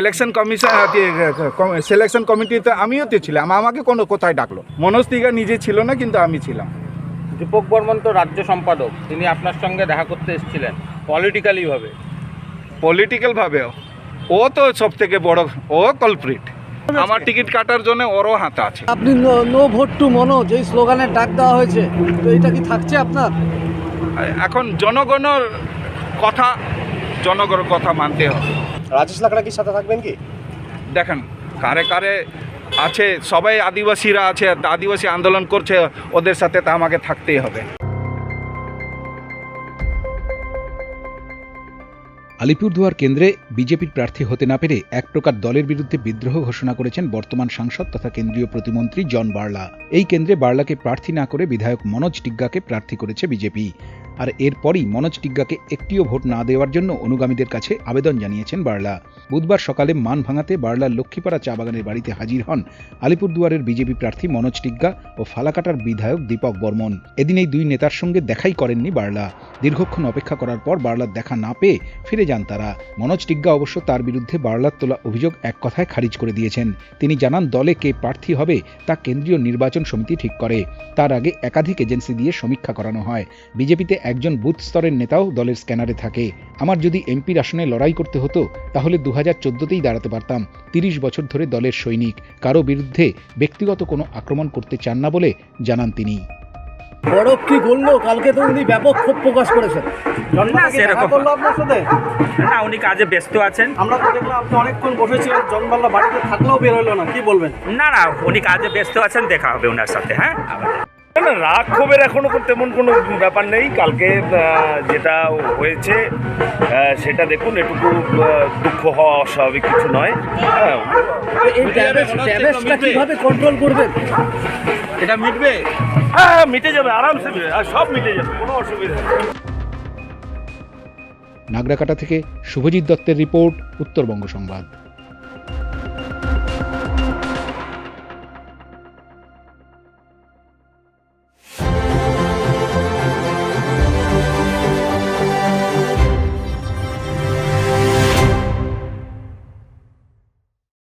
Election commission selection কমিটিতে আমিও তো ছিলাম। আমাকে কোনো কোথায় ডাকলো? মনোজ তিগা নিজে ছিল না কিন্তু আমি ছিলাম। দীপক বর্মন তো রাজ্য সম্পাদক। তিনি আপনার সঙ্গে দেখা করতে এসেছিলেন পলিটিক্যালি ভাবে। পলিটিক্যালভাবে ও তো সব থেকে বড় ও কলপ্রিট আমার টিকিট কাটার জন্য ওরও হাত আছে। আপনি নো ভোট টু মনোজ এই স্লোগানের ডাক দেওয়া হয়েছে। তো এটা কি থাকছে আপনার? এখন জনগণের কথা জনগণের কথা মানতে হবে। রাজেশ লাকড়া কি সাথে থাকবেন কি? দেখেন কারে কারে আছে সবাই আদিবাসীরা আছে আদিবাসী আন্দোলন করছে ওদের সাথে তা আমাকে থাকতেই হবে। আলিপুরদুয়ার কেন্দ্রে বিজেপির প্রার্থী হতে না পেরে এক প্রকার দলের বিরুদ্ধে বিদ্রোহ ঘোষণা করেছেন বর্তমান সাংসদ তথা কেন্দ্রীয় প্রতিমন্ত্রী জন বার্লা। এই কেন্দ্রে বার্লাকে প্রার্থী না করে বিধায়ক মনোজ টিগ্গাকে প্রার্থী করেছে বিজেপি। আর এরপরই মনোজ টিগ্গাকে একটিও ভোট না দেওয়ার জন্য অনুগামীদের কাছে আবেদন জানিয়েছেন বার্লা। বুধবার সকালে মান ভাঙাতে বার্লার লক্ষ্মীপাড়া চা বাগানের বাড়িতে হাজির হন আলিপুরদুয়ারের বিজেপি প্রার্থী মনোজ টিগ্গা ও ফালাকাটার বিধায়ক দীপক বর্মন। এদিন এই দুই নেতার সঙ্গে দেখাই করেননি বার্লা। দীর্ঘক্ষণ অপেক্ষা করার পর বার্লার দেখা না পেয়ে ফিরে যান তারা। মনোজ টিগ্গা অবশ্য তার বিরুদ্ধে বার্লার তোলা অভিযোগ এক কথায় খারিজ করে দিয়েছেন। তিনি জানান, দলে কে প্রার্থী হবে তা কেন্দ্রীয় নির্বাচন সমিতি ঠিক করে। তার আগে একাধিক এজেন্সি দিয়ে সমীক্ষা করানো হয়। বিজেপিতে একজন বুথ স্তরের নেতাও দলের স্ক্যানারে থাকে। আমার যদি এমপির আসনে লড়াই করতে হতো তাহলে দু হাজার চোদ্দতেই দাঁড়াতে পারতাম। তিরিশ বছর ধরে দলের সৈনিক কারও বিরুদ্ধে ব্যক্তিগত কোনো আক্রমণ করতে চান না বলে জানান তিনি। বরফ কি গড়লো কালকে তো উনি ব্যাপক ক্ষোভ প্রকাশ করেছেন। না সেরকম আপনার সাথে? না উনি কাজে ব্যস্ত আছেন। আমরা তো দেখলাম আপনি অনেকক্ষণ বসেছিলেন জনবাল্লা বাড়িতে থাকলেও বের হলো না। কি বলবেন? না না উনি কাজে ব্যস্ত আছেন দেখা হবে ওনার সাথে হ্যাঁ? না রাগ ক্ষোভের এখনও কোনো তেমন কোনো ব্যাপার নেই। কালকে যেটা হয়েছে সেটা দেখুন এটুকু দুঃখ হওয়া অস্বাভাবিক কিছু নয়। হ্যাঁ। কীভাবে কন্ট্রোল করবেন? এটা মিটবে? হ্যাঁ মিটে যাবে আরামসে মিটে আর সব মিটে যাবে কোনো অসুবিধা নেই। নাগরাকাটা থেকে শুভজিৎ দত্তের রিপোর্ট উত্তরবঙ্গ সংবাদ।